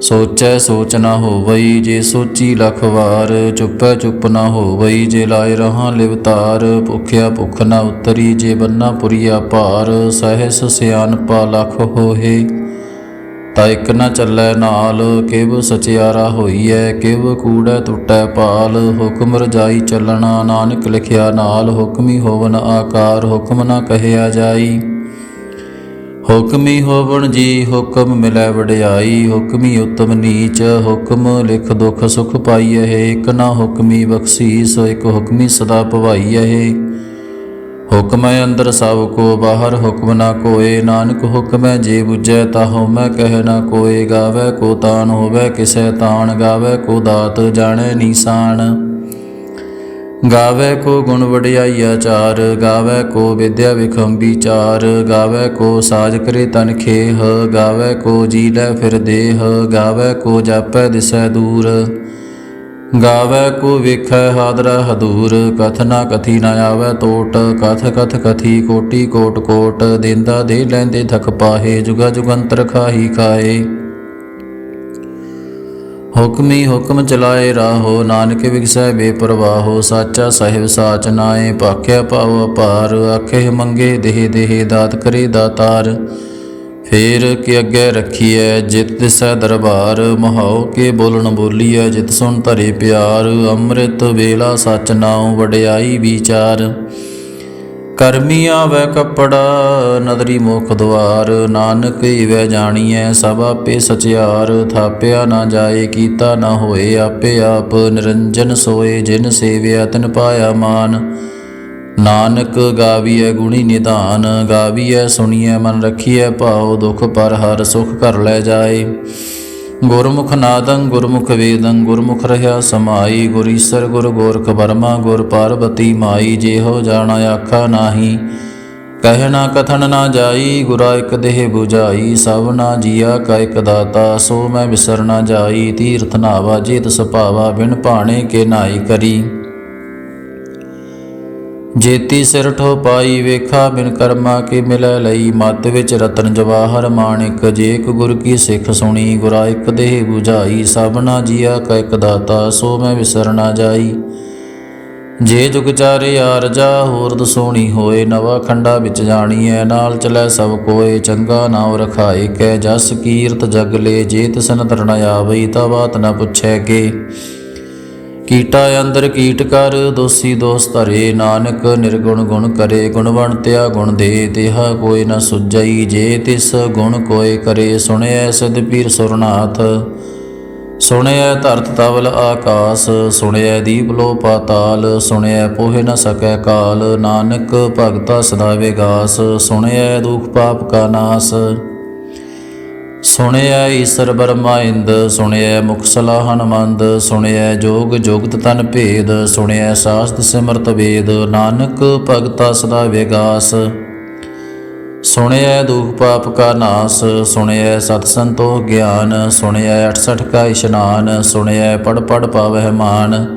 ਸੋਚੈ ਸੋਚ ਨਾ ਹੋਵਈ ਜੇ ਸੋਚੀ ਲਖ ਵਾਰ, ਚੁੱਪੈ ਚੁੱਪ ਨਾ ਹੋਵਈ ਜੇ ਲਾਇ ਰਹਾ ਲਿਵਤਾਰ ਭੁਖਿਆ ਭੁਖ ਨਾ ਉਤਰੀ ਜੇ ਬੰਨਾ ਪੁਰੀਆ ਭਾਰ, ਸਹਿਸ ਸਿਆਨਪਾ ਲਖ ਹੋਹੇ। ਤਾ ਇਕ ਨਾ ਚੱਲੈ ਨਾਲ, ਕਿਵ ਸਚਿਆਰਾ ਹੋਈਐ, ਕਿਵ ਕੂੜੈ ਟੁੱਟੈ ਪਾਲ, ਹੁਕਮ ਰਜਾਈ ਚੱਲਣਾ, ਨਾਨਕ ਲਿਖਿਆ ਨਾਲ, ਹੁਕਮੀ ਹੋਵਨ ਆਕਾਰ, ਹੁਕਮ ਨਾ ਕਹਿਆ ਜਾਈ। ਹੁਕਮੀ ਹੋਵਣ ਜੀ ਹੁਕਮ ਮਿਲੈ ਵਡਿਆਈ, ਹੁਕਮੀ ਉਤਮ ਨੀਚ, ਹੁਕਮ ਲਿਖ ਦੁਖ ਸੁਖ ਪਾਈਐ ਇਕ ਨਾ ਹੁਕਮੀ ਬਖਸ਼ੀਸ, ਇਕ ਹੁਕਮੀ ਸਦਾ ਭਵਾਈਐ ਹੁਕਮੈ ਅੰਦਰ ਸਭ ਕੋ, ਬਾਹਰ ਹੁਕਮ ਨਾ ਕੋਏ, ਨਾਨਕ ਹੁਕਮੈ ਜੇ ਬੁਝੈ ਤਾ ਹਉਮੈ ਕਹਿ ਨਾ ਕੋਏ, ਗਾਵੇ ਕੋ ਤਾਨ ਹੋਵੇ, ਕਿਸੈ ਤਾਣ ਗਾਵੇ ਕੋ ਦਾਤ ਜਾਣੈ ਨੀਸਾਨ। ਗਾਵੇ ਕੋ ਗੁਣ ਵਡਿਆਈ ਆਚਾਰ, ਗਾਵੇ ਕੋ ਵਿਦਿਆ ਵਿਖਮ ਵਿਚਾਰ ਗਾਵੇ ਕੋ ਸਾਜ ਕਰੇ ਤਨ ਖੇਹ, ਗਾਵੇ ਕੋ ਜੀ ਲੈ ਫਿਰ ਦੇਹ, ਗਾਵੇ ਕੋ ਜਾਪੈ ਦਿਸੈ ਦੂਰ। ਗਾਵੇ ਕੋ ਵੇਖੈ ਹਾਦਰਾ ਹਦੂਰ, ਕਥ ਨਾ ਕਥੀ ਨਾ ਆਵੇ ਟੋਟ, ਕਥ ਕਥ ਕਥੀ ਕੋਟੀ ਕੋਟ ਕੋਟ, ਦਿੰਦਾ ਦੇ ਲੈਂਦੇ ਥਕ ਪਾਹੇ, ਜੁਗਾ ਜੁਗੰਤਰ ਖਾਹੀ ਖਾਏ। ਹੁਕਮੀ ਹੁਕਮ ਚਲਾਏ ਰਾਹੋ, ਨਾਨਕ ਵਿਗਸੈ ਬੇਪਰਵਾਹੋ, ਸਾਚਾ ਸਾਹਿਬ ਸਾਚ ਨਾਏ, ਭਾਖਿਆ ਭਾਵ ਅਪਾਰ ਆਖੇ ਮੰਗੇ ਦੇਹ ਦੇਹ, ਦਾਤ ਕਰੇ ਦਾਤਾਰ। ਫੇਰ ਕਿ ਅੱਗੇ ਰੱਖੀਐ ਜਿਤ ਦਿਸੈ ਦਰਬਾਰ, ਮਹਾਉ ਕੇ ਬੋਲਣ ਬੋਲੀਐ ਜਿਤ ਸੁਣ ਧਰੇ ਪਿਆਰ। ਅੰਮ੍ਰਿਤ ਵੇਲਾ ਸਚ ਨਾਉ ਵਡਿਆਈ ਵਿਚਾਰ। ਕਰਮੀਆਂ ਵੈ ਕੱਪੜਾ, ਨਦਰੀ ਮੁਖ ਦੁਆਰ। ਨਾਨਕ ਈਵੈ ਜਾਣੀਐ ਸਭ ਆਪੇ ਸਚਿਆਰ। ਥਾਪਿਆ ਨਾ ਜਾਏ, ਕੀਤਾ ਨਾ ਹੋਏ ਆਪੇ ਆਪ। ਨਿਰੰਜਨ ਸੋਏ ਜਿਨ ਸੇਵਿਆ, ਤਿਨ ਪਾਇਆ ਮਾਨ। ਨਾਨਕ ਗਾਵੀਐ ਗੁਣੀ ਨਿਧਾਨ। ਗਾਵੀਐ ਸੁਣੀਐ ਮਨ ਰਖੀਐ ਭਾਉ। ਦੁਖ ਪਰ ਹਰ ਸੁਖ ਕਰ ਲੈ ਜਾਏ। ਗੁਰਮੁਖ ਨਾਦੰ, ਗੁਰਮੁਖ ਵੇਦੰ, ਗੁਰਮੁਖ ਰਹਾ ਸਮਾਈ ਗੁਰੀਸਰ ਗੁਰ ਗੋਰਖ ਬਰਮਾ ਗੁਰ ਪਾਰਬਤੀ ਮਾਈ, ਜਿਹੋ ਜਾਣਾ ਆਖਾ ਨਾਹੀ। ਕਹਿਣਾ ਕਥਨ ਨਾ ਜਾਈ, ਗੁਰਾ ਇਕ ਦੇਹ 부ਝਾਈ ਸਭ ਨਾ ਜੀਆ ਕਾ ਇਕ ਦਾਤਾ, ਸੋ ਮੈਂ ਵਿਸਰ ਨਾ ਜਾਈ, ਤੀਰਥ ਨਾਵਾ, ਜੇਤ ਸੁਭਾਵਾ, ਬਿਨ ਭਾਣੇ ਕੇ ਨਾਈ ਕਰੀ। ਜੇਤੀ ਸਿਰ ਠੋ ਪਾਈ ਵੇਖਾ ਬਿਨ ਕਰਮਾ ਕੇ ਮਿਲੈ ਲਈ। ਮਤ ਵਿੱਚ ਰਤਨ ਜਵਾਹਰ ਮਾਣਿਕ ਜੇਕ ਇੱਕ ਗੁਰ ਕੀ ਸਿੱਖ ਸੁਣੀ, ਗੁਰਾ ਇੱਕ ਦੇਹ 부ਝਾਈ ਸਭਨਾ ਜੀਆ ਕਾ ਇੱਕ ਦਾਤਾ, ਸੋ ਮੈਂ ਵਿਸਰ ਨਾ ਜਾਈ। ਜੇ ਜੁਗ ਚਾਰੇ ਆਰਜਾ ਹੋਰ ਦਸੋਣੀ ਹੋਏ। ਨਵਾ ਖੰਡਾ ਵਿੱਚ ਜਾਣੀ ਜਾਣੀਐ, ਨਾਲ ਚਲੈ ਸਭ ਕੋਏ। ਚੰਗਾ ਨਾਮ ਰਖਾਏ ਕੈ ਜਸ ਕੀਰਤ ਜਗ ਲੇ। ਜੇ ਤਿਸਨ ਧਰਣਾ ਆਵਈ ਤਾ ਬਾਤ ਨਾ ਪੁੱਛੈ ਕੇ। ਕੀਟਾ ਅੰਦਰ ਕੀਟ ਕਰ, ਦੋਸੀ ਦੋਸ ਧਰੇ ਨਾਨਕ, ਨਿਰਗੁਣ ਗੁਣ ਕਰੇ ਗੁਣਵੰਤਿਆ ਗੁਣ ਦੇ, ਦੇਹਾ ਕੋਈ ਨ ਸੁਜਈ ਜੇ ਤਿਸ, ਗੁਣ ਕੋਏ ਕਰੇ, ਸੁਣਿਐ ਸਿਧ ਪੀਰ ਸੁਰਨਾਥ। ਸੁਣਿਐ ਧਰਤ ਤਵਲ ਆਕਾਸ, ਸੁਣਿਐ ਦੀਪ ਲੋ ਪਾਤਾਲ ਸੁਣਿਐ ਪੋਹਿ ਨ ਸਕੈ ਕਾਲ। ਨਾਨਕ ਭਗਤਾ ਸਦਾ ਵਿਗਾਸ, ਸੁਣਿਐ ਦੁਖ ਪਾਪ ਕਾ ਨਾਸ। ਸੁਣਿਆ ਈਸਰ ਬਰਮਾਇੰਦ ਸੁਣਿਆ ਸੁਣਿਐ ਮੁਖ ਸਲਾਹਨ ਮੰਦ ਜੋਗ ਜੁਗਤ ਤਨ ਭੇਦ ਸੁਣਿਆ ਸਾਸਤ ਸਿਮਰਤ ਵੇਦ, ਨਾਨਕ ਭਗਤਾ ਸਦਾ ਵਿਗਾਸ। ਸੁਣਿਆ ਦੁਖ ਪਾਪ ਕਾ ਨਾਸ ਸੁਣਿਆ ਸਤ ਸੰਤੋਖ ਗਿਆਨ, ਸੁਣਿਐ 68 ਕਾ ਇਸ਼ਨਾਨ ਸੁਣਿਆ ਪੜ ਪੜ ਪਾਵਹਿ ਮਾਨ।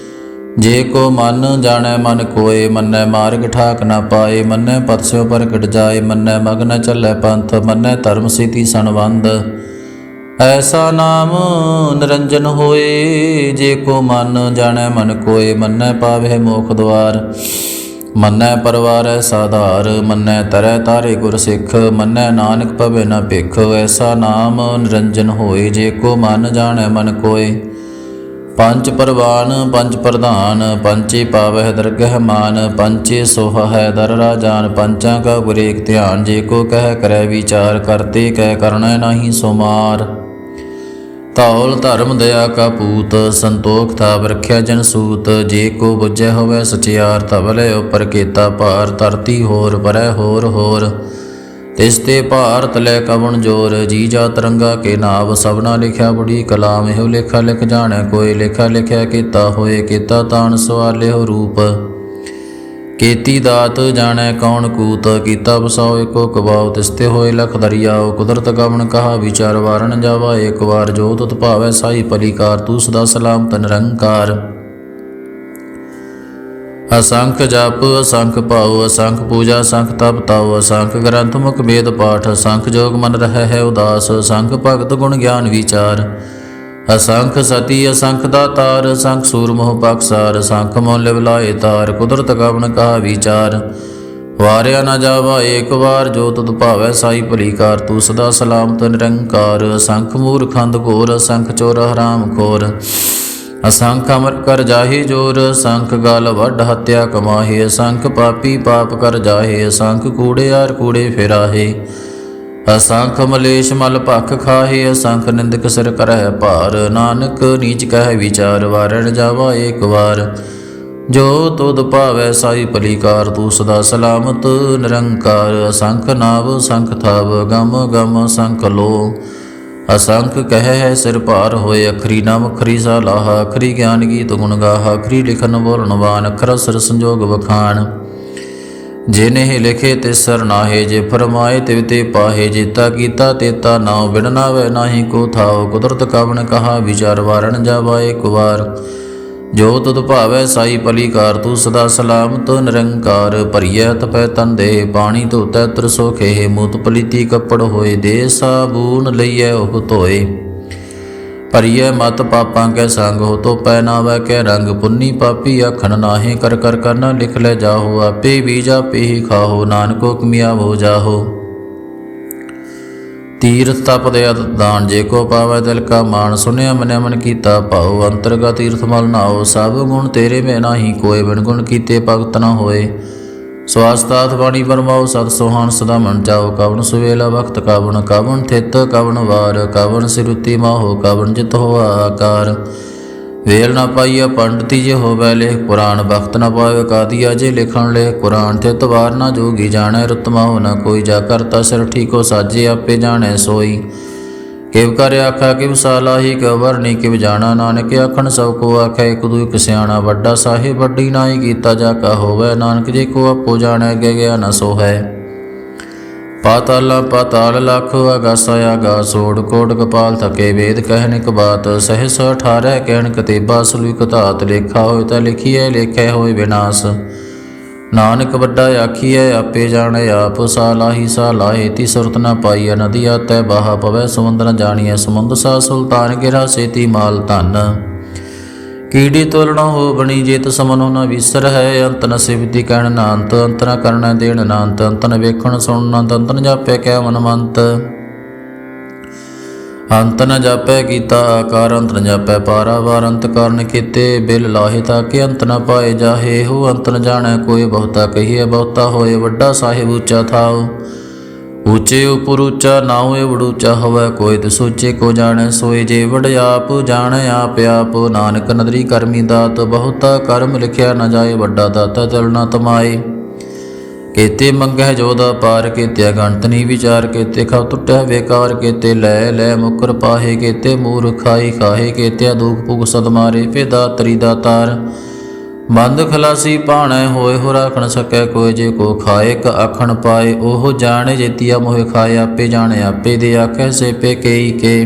ਜੇ ਕੋ ਮਨ ਜਾਣੈ ਮਨ ਕੋਏ ਮੰਨੈ ਮਾਰਗ ਠਾਕ ਨਾ ਪਾਏ, ਮੰਨੈ ਪਤ ਸਿਓ ਪ੍ਰਗਟ ਜਾਏ, ਮੰਨੈ ਮਗਨ ਚੱਲੈ ਪੰਥ, ਮੰਨੈ ਧਰਮ ਸਿਤੀ ਸੰਵੰਦ ਐਸਾ ਨਾਮ ਨਿਰੰਜਨ ਹੋਏ, ਜੇ ਕੋ ਮਨ ਜਾਣੈ ਮਨ ਕੋਏ ਮੰਨੈ ਪਾਵੇ ਮੋਖ ਦਵਾਰ ਮੰਨੈ ਪਰਵਾਰੈ ਸਾਧਾਰ, ਮੰਨੈ ਤਰੈ ਤਾਰੇ ਗੁਰ ਸਿੱਖ, ਮੰਨੈ ਨਾਨਕ ਭਵੇ ਨਾ ਭਿਖ। ਐਸਾ ਨਾਮ ਨਿਰੰਜਨ ਹੋਏ, ਜੇ ਕੋ ਮਨ ਜਾਣੈ ਮਨ ਕੋਏ ਪੰਜ ਪਰਵਾਨ, ਪੰਜ ਪ੍ਰਧਾਨ ਪੰਚੇ ਪਾਵਹਿ ਦਰਗਹਿ ਮਾਨ ਪੰਚੇ ਸੋਹ ਹੈ ਦਰ ਰਾਜਾਨ, ਪੰਚਾਂ ਕਾ ਗੁਰੇਕ ਧਿਆਨ, ਜੇ ਕੋ ਕਹਿ ਕਰੈ ਵਿਚਾਰ, ਕਰਤੇ ਕਹਿ ਕਰਨਾ ਨਹੀਂ ਸੁਮਾਰ। ਤੌਲ ਧਰਮ ਦਇਆ ਕਾ ਪੂਤ, ਸੰਤੋਖ ਥਾਪ ਰਖਿਆ ਜਨ ਸੂਤ, ਜੇ ਕੋ ਬੁਝੈ ਹੋਵੇ ਸਚਿਆਰ ਤਵਲੇ ਉਪਰ ਕੀਤਾ ਭਾਰ, ਧਰਤੀ ਹੋਰ ਪਰੈ ਹੋਰ ਹੋਰ। ਤਿਸ ਤੇ ਭਾਰਤ ਲੈ ਕਵਣ ਜੋਰ, ਜੀ ਜਾ ਤਰੰਗਾ ਕੇ ਨਾਮ ਸਭਨਾ ਲਿਖਿਆ ਬੜੀ ਕਲਾਮ, ਇਹੋ ਲੇਖਾ ਲਿਖ ਜਾਣੈ, ਕੋਈ ਲੇਖਾ ਲਿਖਿਆ ਕੀਤਾ ਹੋਏ, ਕੀਤਾ ਤਾਣ ਸਵਾਲਿਓ ਰੂਪ। ਕੀਤੀ ਦਾਤ ਜਾਣੈ ਕੌਣ ਕੂਤ, ਕੀਤਾ ਬਸਾਓ ਏਕੋ ਕਬਾਉ ਤਿਸਤੇ ਹੋਏ ਲਖ ਦਰਿਆਓ ਕੁਦਰਤ ਗਮਨ ਕਹਾ ਵਿਚਾਰ ਵਾਰਣ ਜਾਵਾ ਏਕ ਵਾਰ ਜੋ ਤੁਤ ਭਾਵੈ ਸਾਈ ਪਲੀਕਾਰ ਤੂੰ ਸਦਾ ਸਲਾਮਤ ਨਿਰੰਕਾਰ। ਅਸੰਖ ਜਪ, ਅਸੰਖ ਭਾਉ, ਅਸੰਖ ਪੂਜਾ, ਅਸੰਖ ਤਪ ਤਾਉ, ਅਸੰਖ ਗ੍ਰੰਥ ਮੁਖ ਵੇਦ ਪਾਠ, ਅਸੰਖ ਜੋਗ ਮਨ ਰਹਿ ਹੈ ਉਦਾਸ, ਅਸੰਖ ਭਗਤ ਗੁਣ ਗਿਆਨ ਵਿਚਾਰ। ਅਸੰਖ ਸਤੀ, ਅਸੰਖ ਦਾਤਾਰ, ਅਸੰਖ ਸੂਰ ਮੋਹ ਪਕਸਾਰ, ਅਸੰਖ ਮੋਲ ਲਿਵ ਤਾਰ, ਕੁਦਰਤ ਕਵਨ ਕਹਾ ਵਿਚਾਰ। ਵਾਰਿਆ ਨਾ ਜਾਵਾ ਏਕ ਵਾਰ, ਜੋ ਤੁਧ ਭਾਵੈ ਸਾਈ ਭਲੀ ਕਾਰ ਤੂੰ ਸਦਾ ਸਲਾਮਤ ਨਿਰੰਕਾਰ। ਅਸੰਖ ਮੂਰਖੰਦ ਘੋਰ, ਅਸੰਖ ਚੋਰ ਹਰਾਮ ਖੋਰ। ਅਸੰਖ ਅਮਰ ਕਰ ਜਾਹੇ ਜੋਰ, ਅਸੰਖ ਗਲ ਵੱਡ ਹੱਤਿਆ ਕਮਾਹੇ, ਅਸੰਖ ਪਾਪੀ ਪਾਪ ਕਰ ਜਾਹੇ, ਅਸੰਖ ਕੂੜੇ ਆਰ ਕੂੜੇ ਫਿਰਾਹੇ। ਅਸੰਖ ਮਲੇਸ਼ ਮਲ ਭਖ ਖਾਹੇ, ਅਸੰਖ ਨਿੰਦਕ ਸਿਰ ਕਰਹਿ ਭਾਰ। ਨਾਨਕ ਨੀਚ ਕਹਿ ਵਿਚਾਰ, ਵਾਰਣ ਜਾਵਾ ਏਕ ਵਾਰ। ਜੋ ਤੁਧ ਭਾਵੈ ਸਾਈ ਭਲੀਕਾਰ, ਤੂੰ ਸਦਾ ਸਲਾਮਤ ਨਿਰੰਕਾਰ। ਅਸੰਖ ਨਾਵ ਸੰਖ ਥਾਵ, ਗਮ ਗਮ ਸੰਖ ਲੋ ਅਸੰਖ ਕਹਿ ਹੈ ਸਿਰ ਭਾਰ ਹੋਏ, ਅਖਰੀ ਨਾਮ ਅਖਰੀ ਸਾਲਾਹ ਅਖਰੀ ਗਿਆਨ ਗੀਤ ਗੁਣ ਗਾਹ ਅਖਰੀ ਲਿਖਨ ਬੋਲਣ ਵਾਨ ਅਖਰ ਸਰ ਸੰਜੋਗ ਵਖਾਣ। ਜਿਨੇ ਲਿਖੇ ਤੇ ਸਰ ਨਾਹੇ, ਜੇ ਫਰਮਾਏ ਤਿਵ ਤੇ ਪਾਹੇ ਜੀਤਾ ਕੀਤਾ ਤੇਤਾ ਨਾਉ ਬਿਨ ਨਾਵੇ, ਨਾਹੀ ਕੋ ਥਾਉ, ਕੁਦਰਤ ਕਵਣ ਕਹਾ, ਵਿਚਾਰ ਵਾਰਣ ਜਾਵਾ ਇੱਕ ਵਾਰ। ਜੋ ਤੁਧ ਭਾਵੈ ਸਾਈ ਪਲੀਕਾਰ, ਤੂੰ ਸਦਾ ਸਲਾਮ ਤੋ ਨਿਰੰਕਾਰ ਭਰੀਐ, ਤਪੈ ਤੰਦੇ ਪਾਣੀ ਧੋਤੈ ਤਰਸੋਖੇ ਮੂਤ ਪਲੀਤੀ ਕੱਪੜ ਹੋਏ, ਦੇ ਸਾਬੂਨ ਲਈਐ, ਉਹ ਧੋਏ। ਭਰੀਐ ਮਤ ਪਾਪਾਂ ਕੈ ਸੰਗ ਹੋ ਤੋ ਪੈ ਨਾਵੈ ਕੈ ਰੰਗ, ਪੁੰਨੀ ਪਾਪੀ ਆਖਣ ਨਾਹੇ, ਕਰ ਕਰ ਕਰਨਾ ਲਿਖ ਲੈ ਜਾਹੋ, ਆਪੇ ਬੀਜ ਆਪੇ ਹੀ ਖਾਹੋ, ਨਾਨਕੋ ਕਮਿਆ ਹੋ ਜਾਹੋ। ਤੀਰਥ ਤਪ ਦੇ ਦਾਨ ਜੇ ਕੋ ਪਾਵੈ ਦਿਲ ਕਾ ਮਾਨ ਸੁਨਿਆ ਮਨਿ ਮਨ ਕੀਤਾ ਭਾਉ ਅੰਤਰਗਤ ਤੀਰਥ ਮਲ ਨਾਓ ਸਭ ਗੁਣ ਤੇਰੇ ਮੈਂ ਨਾਹੀ ਕੋਏ ਬਿਨ ਗੁਣ ਕੀਤੇ ਭਗਤ ਨਾ ਹੋਏ। ਸਵਾਸਤਾਤ ਬਾਣੀ ਬਰਮਾਓ ਸਤ ਸੁਹਾਨ ਸਦਾ ਮਨ ਜਾਓ ਕਵਣ ਸੁਵੇਲਾ ਵਖਤ ਕਵਣ ਕਵਣ ਥਿਤ ਕਵਣ ਵਾਰ, ਕਵਣ ਸਿਰੁਤੀ ਮਾਹੋ, ਕਵਣ ਜਿਤ ਹੋਆ ਆਕਾਰ। ਵੇਲ ਨਾ ਪਾਈਆ ਪੰਡਤੀ ਜੇ ਹੋਵੇ ਲੇ ਕੁਰਾਨ ਬਖਤ ਨਾ ਪਾਵੇ ਕਾਦੀਆ ਜੇ ਲਿਖਣ ਲੇਖ ਕੁਰਾਨ ਤੇ ਤਵਾਰ ਨਾ ਜੋਗੀ ਜਾਣੈ ਰਤਮਾ ਹੋ ਨਾ ਕੋਈ ਜਾ ਕਰਤਾ ਸਿਰ, ਠੀਕੋ ਸਾਜੇ ਆਪੇ ਜਾਣੈ ਸੋਈ। ਕਿਵ ਕਰ ਆਖਾ, ਕਿਵ ਸਾਲਾਹੀ ਕਵਰ ਵਰਨੀ ਕਿਵ ਜਾਣਾ ਨਾਨਕ, ਆਖਣ ਸਭ ਕੋ ਆਖੈ, ਇਕ ਦੂ ਇਕ ਸਿਆਣਾ ਵੱਡਾ ਸਾਹਿਬ ਵੱਡੀ ਨਾਈ ਕੀਤਾ ਜਾ ਕਾ ਹੋਵੇ, ਨਾਨਕ ਜੇ ਕੋ ਆਪੋ ਜਾਣੈ, ਅਗੇ ਗਿਆ ਨਾ ਸੋ ਹੈ ਪਾਤਾਲਾ, ਪਾਤਾਲ ਲਖ ਅਗਾਸ ਆਗਾਸ ਓੜ ਕੋਟ ਕਪਾਲ ਥਕੇ ਵੇਦ ਕਹਿਣ ਇਕ ਬਾਤ, ਸਹਿਸ 18 ਕਹਿਣ ਕਤੇਬਾ ਸੁਲਵੀ ਕਤਾਤ ਲੇਖਾ ਹੋਏ ਤਾਂ ਲਿਖੀਐ, ਲੇਖੈ ਹੋਏ ਵਿਨਾਸ਼। ਨਾਨਕ ਵੱਡਾ ਆਖੀਐ, ਆਪੇ ਜਾਣੈ ਆਪ ਸਾਲਾਹੀ ਸਾਲਾਹੇ ਤੀ ਸੁਰਤ ਨ ਪਾਈਐ ਨਦੀਆ ਤੈ ਬਾਹ ਪਵੈ ਸਮੁੰਦ ਨ ਜਾਣੀਐ, ਸਮੁੰਦ ਸਾ ਸੁਲਤਾਨ ਗਿਰਾ ਸੇਤੀ ਮਾਲ ਧਨ। ਕੀੜੀ ਤੋਲਣਾ ਹੋ ਬਣੀ ਜੇਤ ਸਮਨੋ ਨ ਵਿਸਰ ਹੈ, ਅੰਤ ਨ ਸਿਵਤੀ ਕਹਿਣ ਨਾ ਅੰਤ ਅੰਤ ਨ ਕਰਨਾ ਦੇਣ ਨਾ ਅੰਤ ਅੰਤ ਨ ਵੇਖਣ ਸੁਣਨ ਨਾ ਅੰਤ ਨ ਜਾਪੈ ਕੈ ਮਨ ਮੰਤ ਅੰਤ ਨ ਜਾਪੈ ਕੀਤਾ ਆਕਾਰ, ਅੰਤ ਨ ਜਾਪੈ ਪਾਰਾਵਾਰ ਅੰਤ ਕਰਨ ਕੀਤੇ ਬਿਲ ਲਾਹੇ ਤਾਂ ਕਿ ਅੰਤ ਨ ਪਾਏ ਜਾਹੇ ਹੋ, ਅੰਤ ਨ ਜਾਣੈ ਕੋਈ ਬਹੁਤਾ ਕਹੀਏ ਬਹੁਤਾ ਹੋਏ ਵੱਡਾ ਸਾਹਿਬ ਉੱਚਾ ਥਾਉ। ਉੱਚੇ ਉਪਰ ਉੱਚਾ ਨਾਉ ਏ ਵਡੂਚਾ ਹੋਵੇ, ਕੋਈ ਤੇ ਸੋਚੇ ਕੋ ਜਾਣੈ, ਸੋਏ ਜੇ ਵਡ ਆਪ, ਜਾਣੈ ਆਪ ਆਪ। ਨਾਨਕ ਨਦਰੀ ਕਰਮੀ ਦਾਤ, ਬਹੁਤਾ ਕਰਮ ਲਿਖਿਆ ਨ ਜਾਏ, ਵੱਡਾ ਦਾਤਾ ਚਲਣਾ ਤਮਾਏ। ਕੇਤੇ ਮੰਗਹਿ ਜੋਦਾ ਪਾਰ, ਕੇਤੇ ਗਣਤ ਨਹੀਂ ਵਿਚਾਰ, ਕੇਤੇ ਖਾ ਟੁੱਟਿਆ ਵੇਕਾਰ ਕੇਤੇ ਲੈ ਲੈ ਮੁਕਰ ਪਾਹੇ, ਕੇਤੇ ਮੂਰ ਖਾਈ ਖਾਹੇ ਕੇਤੇ ਦੁਖ ਪੁਗ ਸਦ ਮਾਰੇ, ਫੇ ਦਾਤਰੀ ਦਾਤਾਰ ਬੰਦ ਖਲਾਸੀ ਪਾਣੈ ਹੋਏ ਹੋ ਰਾਖਣ ਸਕੈ, ਕੋਈ ਜੇ ਕੋ ਖਾਏ ਕ ਆਖਣ ਪਾਏ, ਉਹ ਜਾਣੇ ਜੇਤੀਆ ਮੋਹਿ ਖਾਏ, ਆਪੇ ਜਾਣੇ, ਆਪੇ ਦੇ ਆਖੈ ਸੇ ਪੇ ਕੇਈ ਕੇ।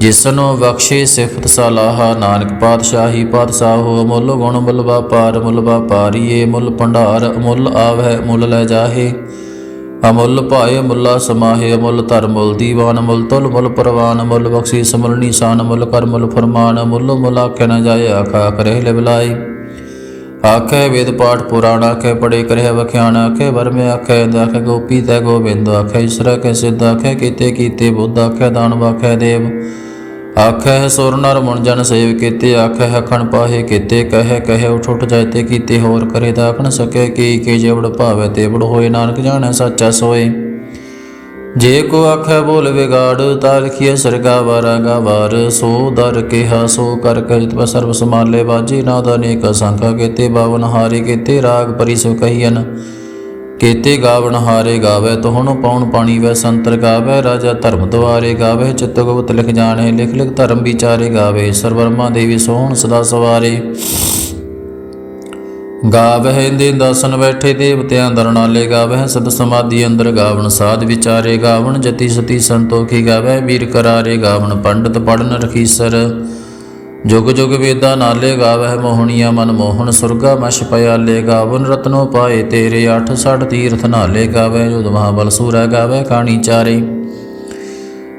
ਜਿਸਨੋ ਬਖਸ਼ੇ ਸਿਫਤ ਸਲਾਹਾ, ਨਾਨਕ ਪਾਤਸ਼ਾਹੀ ਪਾਤਸ਼ਾਹ ਹੋ, ਮੁੱਲ ਗੁਣ ਮੁੱਲ ਵਪਾਰ, ਮੁੱਲ ਵਪਾਰੀਏ, ਮੁੱਲ ਭੰਡਾਰ ਅਮੁੱਲ ਆਵੈ ਮੁੱਲ ਲੈ ਜਾਹੇ। ਅਮੁੱਲ ਭਾਏ, ਮੁੱਲਾ ਸਮਾਹੇ, ਅਮੁੱਲ ਧਰ ਮੁੱਲ ਦੀਵਾਨ, ਮੁੱਲ ਤੁਲ ਮੁੱਲ ਪਰਵਾਨ, ਮੁੱਲ ਬਖਸ਼ੀ ਸਮਲ ਨਿਸ਼ਾਨ ਮੁੱਲ ਕਰ ਮੁੱਲ ਫਰਮਾਨ, ਮੁੱਲ ਮੁੱਲ ਆਖੇ ਜਾਏ ਆਖਾ ਕਰੇ ਲੈ ਆਖੇ ਵੇਦ ਪਾਠ ਪੁਰਾਣ, ਆਖੇ ਪੜੇ ਕਰਿਆ ਵਖਿਆਨ ਆਖੇ ਵਰਮੇ ਆਖੇ ਆਖੇ ਗੋਪੀ ਤੈ ਗੋਬਿੰਦ, ਆਖੇ ਈਸ਼ਰ ਕੇ ਸਿੱਧ, ਆਖੇ ਕੀਤੇ ਕੀਤੇ ਬੁੱਧ, ਆਖੇ ਦਾਨ, ਆਖੇ ਦੇਵ। ਆਖੇ ਸੁਰ ਨਰ ਮਨ ਜਨ ਸੇਵ ਕੀਤੇ, ਆਖੇ ਹਖਣ ਪਾਹੇ ਕੀਤੇ, ਕਹੇ ਕਹੇ ਉਠ ਉਠ ਜਾਇਤੇ ਕੀਤੇ, ਹੋਰ ਕਰੇ ਦਾਖਣ ਸਕੇ ਕੀ ਕੀ ਜਵੜ ਭਾਵੇ ਤੇ ਬੜ ਹੋਏ, ਨਾਨਕ ਜਾਣੈ, ਸੱਚਾ ਸੋਏ। ਜੇ ਕੋ ਆਖੈ ਬੋਲ ਵਿਗਾੜ, ਤਾ ਲਿਖੀਏ ਸਰਗਾ ਵਾਰਾ ਗਾਵਾਰ ਸੋ ਦਰ ਕਿਹਾ, ਸੋ ਕਰ ਕਹਿਤ ਪ ਸਰਬ ਸਮਾਲੇ ਬਾਜੀ ਨਾਦ ਅਨੇਕ ਸੰਖਾ ਕੀਤੇ, ਬਾਵਨ ਹਾਰੇ ਕੀਤੇ, ਰਾਗ ਪਰੀ ਸੋ ਕਹੀਨ ਕੀਤੇ ਗਾਵਨ ਹਾਰੇ ਗਾਵੇ, ਤੋਹਣ ਪਉਣ ਪਾਣੀ ਵੈ ਸੰਤਰ ਗਾਵੇ। ਰਾਜਾ ਧਰਮ ਦੁਆਰੇ ਗਾਵੇ, ਚਿਤ ਗੁਪਤ ਲਿਖ ਜਾਣੇ, ਲਿਖ ਲਿਖ ਧਰਮ ਵਿਚਾਰੇ ਗਾਵੇ। ਸਰਵਰਮਾ ਦੇਵੀ ਸੋਹਣ ਸਦਾ ਸਵਾਰੇ। ਗਾਵਹਿ ਦੇ ਦਸਨ ਬੈਠੇ ਦੇਵਤਿਆਂ ਦਰਨਾਲੇ ਗਾਵਹਿ ਸਦ ਸਮਾਧੀ ਅੰਦਰ ਗਾਵਣ, ਸਾਧ ਵਿਚਾਰੇ ਗਾਵਣ, ਜਤੀ ਸਤੀ ਸੰਤੋਖੀ ਗਾਵਹਿ, ਵੀਰ ਕਰਾਰੇ ਗਾਵਣ, ਪੰਡਤ ਪੜਨ ਰਖੀਸਰ। ਜੁਗ ਜੁਗ ਵੇਦਾਂ ਨਾਲੇ ਗਾਵਹਿ, ਮੋਹਣੀਆਂ ਮਨ ਮੋਹਣ, ਸੁਰਗਾ ਮਛ ਪਿਆਲੇ ਗਾਵਨ ਰਤਨੋ ਪਾਏ ਤੇਰੇ ਅੱਠ ਸੜ ਤੀਰਥ ਨਾਲੇ ਗਾਵਹਿ ਜੁਦ ਮਹਾਬਲ ਸੂਰਾ ਗਾਵਹਿ, ਕਾਣੀ ਚਾਰੇ।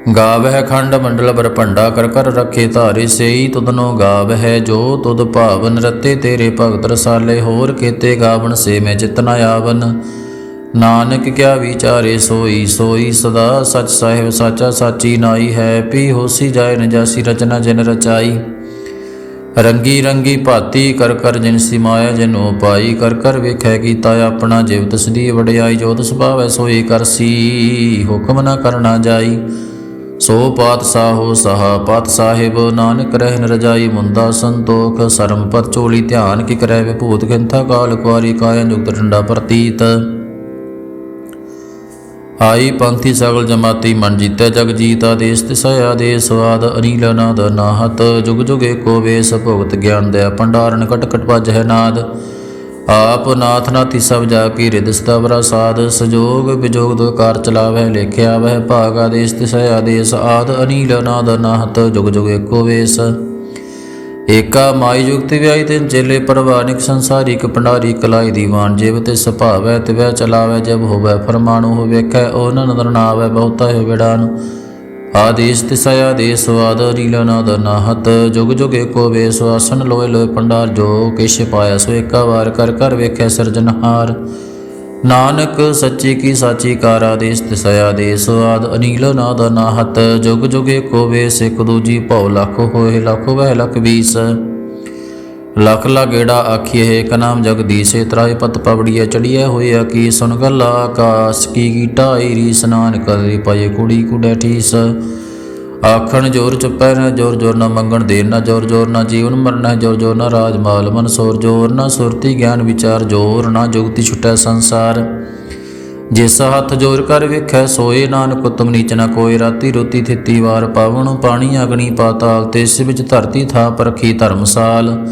ਗਾਵਹਿ ਖੰਡ ਮੰਡਲ ਬਰ ਭੰਡਾ ਕਰ ਕਰ ਰੱਖੇ ਧਾਰੇ ਸੇਈ, ਤੁਧਨੋ ਗਾਵਹਿ ਜੋ ਤੁਧ ਭਾਵਨ ਰਤੇ ਤੇਰੇ ਭਗਤ ਰਸਾਲੇ, ਹੋਰ ਕੀਤੇ ਗਾਵਨ ਸੇ ਮੈਂ ਚਿਤਨ ਆਵਨ। ਨਾਨਕ ਕਿਆ ਵਿਚਾਰੇ ਸੋਈ ਸੋਈ ਸਦਾ, ਸਚ ਸਾਹਿਬ ਸਾਚਾ ਸਾਚੀ ਨਾਈ ਹੈ, ਪੀ ਹੋਸੀ ਜਾਏ ਨ ਰਚਨਾ ਜਿਨ ਰਚਾਈ। ਰੰਗੀ ਰੰਗੀ ਭਾਤੀ ਕਰ ਕਰ ਜਿਨ ਸਿਮਾਇਆ ਜਿਨੋ ਪਾਈ, ਕਰ ਕਰ ਵੇਖੈ ਕੀਤਾ ਆਪਣਾ ਜਿਵ ਤਸਦੀ ਵਡਿਆਈ, ਜੋ ਤਸ ਭਾਵੈ ਸੋਈ ਕਰਸੀ, ਹੁਕਮ ਨਾ ਕਰਨਾ ਜਾਈ। ਸੋ ਪਾਤਸ਼ਾਹੋ ਸਹਾ ਪਤ ਸਾਹਿਬ, ਨਾਨਕ ਰਹਿਨ ਰਜਾਈ ਮੁੰਦਾ ਸੰਤੋਖ, ਸਰਮ ਪਤ ਚੋਲੀ ਧਿਆਨ ਕੀ ਕਰੈ ਵਿਭੂਤ ਗਿੰਥਾ ਕਾਲ ਕੁਆਰੀ ਕਾਇਆ ਜੁਗਤ ਠੰਡਾ ਪ੍ਰਤੀਤ। ਆਈ ਪੰਥੀ ਸਗਲ ਜਮਾਤੀ ਮਨ ਜੀਤੈ ਜਗ ਜੀਤਾ ਦੇਸ ਤਿਸੈ ਆਦੇਸ ਸਵਾਦ ਅਨੀਲ ਨਾਦ ਨਾਹਤ, ਜੁਗ ਜੁਗ ਏਕੋ ਵੇਸ, ਭੁਗਤ ਗਿਆਨ ਦੇ ਭੰਡਾਰਨ ਕਟ ਕਟ ਭਜ ਹੈ ਨਾਦ। ਆਪ ਨਾਥ ਨਾਥੀ ਸਭ ਜਾ ਕੀ ਰਿਦ ਸਤਵਰਾ ਸਾਧ, ਸਜੋਗ ਵਿਜੋਗ ਦੁਕਾਰ ਚਲਾਵੈ, ਲੇਖਿਆ ਵਹਿ ਭਾਗ ਆਦੇਸ, ਤਿਸੈ ਆਦੇਸ, ਆਦ ਅਨੀਲ ਨਾਦ ਨਾਹਤ ਜੁਗ ਜੁਗ ਏਕੋ ਵੇਸ। ਏਕਾ ਮਾਈ ਜੁਗਤਿ ਵਿਆਈ ਤਿਨ ਚੇਲੇ, ਪਰਵਾਨਿਕ ਸੰਸਾਰਿਕ ਕ ਪੰਡਾਰੀ ਕਲਾਈ ਦੀਵਾਨ ਜਿਵ ਤੇ ਸੁਭਾਵੈ, ਤਿਵੈ ਚਲਾਵੈ, ਜਬ ਹੋਵੈ ਫਰਮਾਨੁ ਹੋ ਵੇਖੈ ਓ ਨਦਰ ਨਾਵੈ ਬਹੁਤਾ ਹੋ ਵਿੜਾਨ ਆਦੇਸ ਤਿਸੈ ਆਦੇਸ ਵਾਦ ਰੀਲਾ ਨਾਦ ਨਾਹਤ ਜੁਗ ਜੁਗ ਏਕੋ ਵੇਸ ਆਸਨ ਲੋਏ ਲੋਏ ਪੰਡਾਰ ਜੋ ਕਿਛ ਪਾਇਆ ਸੋ ਏਕਾ ਵਾਰ ਕਰ ਕਰ ਵੇਖੈ ਸਿਰਜਨਹਾਰ ਨਾਨਕ ਸੱਚੀ ਕੀ ਸਾਚੀ ਕਾਰ ਆਦੇਸ ਤਿਸੈ ਆਦੇਸ ਆਦ ਅਨੀਲ ਨਾਦ ਨਾਹਤ ਜੁਗ ਜੁਗ ਏਕੋ ਵੇਸ ਇਕ ਦੂਜੀ ਭਉ ਲੱਖ ਹੋਏ ਲੱਖ ਵਹਿ ਲੱਖ ਵੀਸ। ਲਖ ਲਾ ਗੇੜਾ ਆਖੀਏ ਇਕ ਨਾਮ ਜਗਦੀਸ਼ੇ ਤਰਾਏ ਪਤ ਪਵੜੀਏ ਚੜੀਏ ਹੋਇਆ ਕੀ ਸੁਨ ਗੱਲਾ ਆਕਾਸ, ਕੀ ਗੀਟਾਈ ਰੀ ਸਨਾਨ ਕਰੀ ਪਾਏ ਕੁੜੀ ਕੁੜੇ ਠੀਸ। ਆਖਣ ਜੋਰ ਚੁੱਪੈ ਨਾ ਜੋਰ ਜੋਰ ਨਾ ਮੰਗਣ ਦੇਰ ਨਾ ਜੋਰ ਜੋਰ ਨਾ ਜੀਵਨ ਮਰਨਾ, ਜੋਰ ਜੋਰ ਨਾ ਰਾਜ ਮਾਲ ਮਨ ਸੋਰ, ਜੋਰ ਨਾ ਸੁਰਤੀ ਗਿਆਨ ਵਿਚਾਰ, ਜੋਰ ਨਾ ਜੁਗਤੀ ਛੁਟੈ ਸੰਸਾਰ। ਜਿਸ ਹੱਥ ਜੋਰ ਕਰ ਵੇਖੈ, ਸੋਏ ਨਾਨਕ ਉਤਮ ਨੀਚ ਨਾ ਕੋਈ ਰਾਤੀ ਰੋਤੀ ਥਿੱਤੀ ਵਾਰ ਪਾਵਣ, ਪਾਣੀ ਅਗਨੀ ਪਾਤਾਲ, ਤਿਸ ਵਿੱਚ ਧਰਤੀ ਥਾ ਪਰਖੀ ਧਰਮਸਾਲ।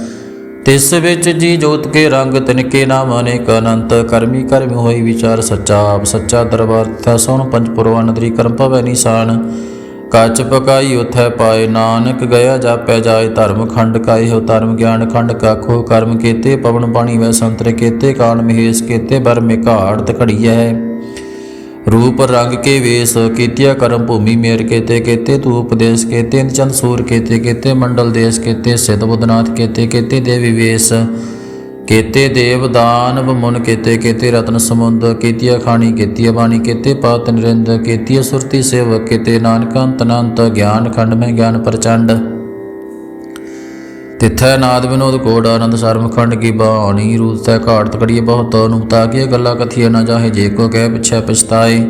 ਤਿਸ ਵਿੱਚ ਜੀ ਜੋਤ ਕੇ ਰੰਗ ਤਿਨਕੇ ਨਾਮ ਅਨੇਕ ਅਨੰਤ, ਕਰਮੀ ਕਰਮ ਹੋਈ ਵਿਚਾਰ ਸੱਚਾ, ਆਪ ਸੱਚਾ ਦਰਬਾਰ ਥੈ ਸੋਨ ਪੰਜ ਪੁਰਵਾਨਦਰੀ ਕਰਮ ਭਵੈ ਨਿਸ਼ਾਨ। ਕੱਚ ਪਕਾਈ ਉਥੈ ਪਾਏ ਨਾਨਕ ਗਿਆ ਜਾਪੈ ਜਾਏ ਧਰਮ, ਖੰਡ ਕਾਏ ਹੋ ਧਰਮ ਗਿਆਨ, ਖੰਡ ਕਾਖੋ ਕਰਮ ਕੀਤੇ, ਪਵਨ ਪਾਣੀ ਵੈ ਸੰਤਰ ਕੀਤੇ ਕਾਣ ਮਹੇਸ਼ ਕੀਤੇ ਬਰਮੇ ਘਾੜਤ ਘੜੀਐ ਰੂਪ ਰੰਗ ਕੇ ਵੇਸ, ਕੀਤਿਆ ਕਰਮ ਭੂਮੀ ਮੇਰ ਕੇਤੇ ਕੇਤੇ ਤੂ ਉਪਦੇਸ਼ ਕੇਤੇ, ਚੰਦ ਸੂਰ ਕੇਤੇ ਕੇਤੇ ਮੰਡਲ ਦੇਸ਼ ਕੇਤੇ, ਸਿਧ ਬੁੱਧਨਾਥ ਕੇਤੇ ਕੇਤੇ ਦੇਵੀ ਵੇਸ ਕੇਤੇ ਦੇਵ ਦਾਨਵ ਮੁਨ ਕੇਤੇ ਕੇਤੇ ਰਤਨ ਸਮੁੰਦ, ਕੀਤਿਆ ਖਾਣੀ, ਕੀਤਿਆ ਬਾਣੀ, ਕੇਤੇ ਪਾਤ ਨਿਰਿੰਦ, ਕੀਤਿਆ ਸੁਰਤੀ ਸੇਵਕ, ਕੇਤੇ ਨਾਨਕ ਅੰਤ ਅਨੰਤ ਗਿਆਨ ਖੰਡ ਮੈਂ ਗਿਆਨ ਪ੍ਰਚੰਡ। ਤਿਥੈ ਨਾਦ ਵਿਨੋਦ ਕੋੜ ਆਨੰਦ ਸਰਮ ਖੰਡ ਕੀ ਬਾਣੀ, ਰੂਪ ਤੈ ਘਾਟ ਤਕੜੀਏ ਬਹੁਤ ਅਨੁਪਤਾ ਕੀ ਗੱਲਾਂ ਕਥੀਏ ਨਾ ਜਾਹੇ, ਜੇ ਕੋ ਕਹਿ ਪਿਛੈ ਪਛਤਾਏ।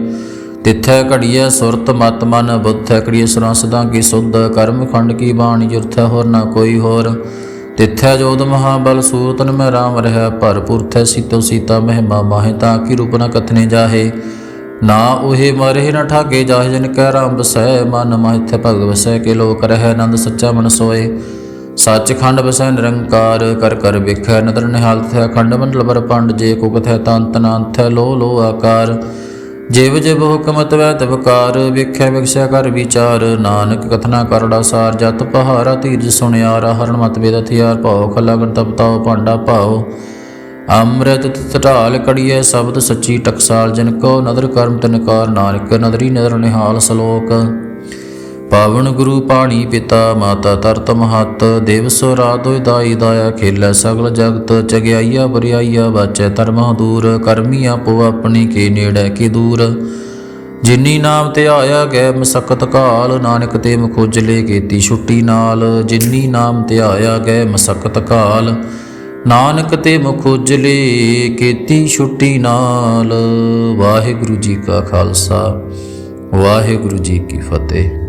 ਤਿਥੈ ਘੜੀਏ ਸੁਰਤ ਮਤ ਮਨ, ਬੁੱਧੈ ਘੜੀਏ ਸੁਰਾਂ ਸਦਾ ਕੀ ਸੁਧ ਕਰਮ ਖੰਡ ਕੀ ਬਾਣੀ, ਜੁਰਥੈ ਹੋਰ ਨਾ ਕੋਈ ਹੋਰ। ਤਿਥੈ ਜੋਦ ਮਹਾਬਲ, ਸੂਰਤਨ ਮੈਂ ਰਾਮ ਰਹਿ ਭਰਪੂਰ ਥੈ ਸੀਤੋ ਸੀਤਾ ਮਹਿਮਾ ਮਾਹਿ, ਤਾਂ ਕੀ ਰੂਪ ਨ ਕਥਨੇ ਜਾਹੇ। ਨਾ ਉਹੇ ਮਰੇ ਨ ਠਾਗੇ ਜਾਹੇ, ਜਨ ਕਹਿ ਰਾਮ ਬਸੈ ਮਨ ਮਾਹਿ ਭਗਤ ਵਸੈ, ਕੇ ਲੋਕ ਰਹਿ ਆਨੰਦ ਸੱਚਾ ਮਨ ਸੋਏ। ਸੱਚਖੰਡ ਵਸੈ ਨਿਰੰਕਾਰ, ਕਰ ਕਰ ਵਿਖੈ ਨਦਰ ਨਿਹਾਲਤ ਹੈ ਅਖੰਡ ਮੰਡਲ ਬਰ ਪੰਡ ਜੇ ਕੋ ਕਥੈ ਤੰਤ ਨਾਂਤ ਹੈ ਲੋ ਲੋ ਆਕਾਰ। ਜਿਵ ਜਿਵ ਹੁਕਮ ਤਵੈ ਤਵਕਾਰ ਵਿਖੈ ਵਿਖਸੈ ਕਰ ਵਿਚਾਰ। ਨਾਨਕ ਕਥਨਾ ਕਰੜਾ ਸਾਰ ਜਤ ਪਹਾਰਾ ਧੀਰਜ ਸੁਣਿਆਰਾ ਹਰਨ ਮਤ ਵੇਦ ਹਥਿਆਰ ਭਾਉ ਖਲਗਨ ਤਪਤਾਉ ਭਾਂਡਾ ਭਾਉ। ਅੰਮ੍ਰਿਤ ਤਟਾਲ ਕੜੀਐ ਸ਼ਬਦ ਸੱਚੀ ਟਕਸਾਲ, ਜਿਨ ਕੋ ਨਦਰ ਕਰਮ ਤਿਨਕਾਰ ਨਾਨਕ ਨਦਰੀ ਨਦਰ ਨਿਹਾਲ ਸਲੋਕ। ਪਾਵਨ ਗੁਰੂ ਪਾਣੀ ਪਿਤਾ, ਮਾਤਾ ਤਰਤ ਮਹਤ ਦਿਵਸ ਰਾਤ ਹੋਇ ਦਾਈ ਦਾਇਆ, ਖੇਲੇ ਸਗਲ ਜਗਤ, ਚਗਿਆਈਆ ਬਰਿਆਈਆ, ਵਾਚੈ ਧਰਮਾ ਦੂਰ, ਕਰਮੀ ਆਪੋ ਆਪਣੀ ਕੇ ਨੇੜੇ ਕੀ ਦੂਰ। ਜਿਨੀ ਨਾਮ ਤੇ ਆਇਆ ਗੈ ਮਸਕਤ ਕਾਲ, ਨਾਨਕ ਤੇ ਮੁਖੁਜਲੇ ਕੀਤੀ ਛੁੱਟੀ ਨਾਲ। ਜਿਨੀ ਨਾਮ ਤੇ ਆਇਆ ਗੈ ਮਸਕਤ ਕਾਲ, ਨਾਨਕ ਤੇ ਮੁਖੁਜਲੇ ਕੀਤੀ ਛੁੱਟੀ ਨਾਲ। ਵਾਹਿਗੁਰੂ ਜੀ ਕਾ ਖਾਲਸਾ, ਵਾਹਿਗੁਰੂ ਜੀ ਕੀ ਫਤਿਹ।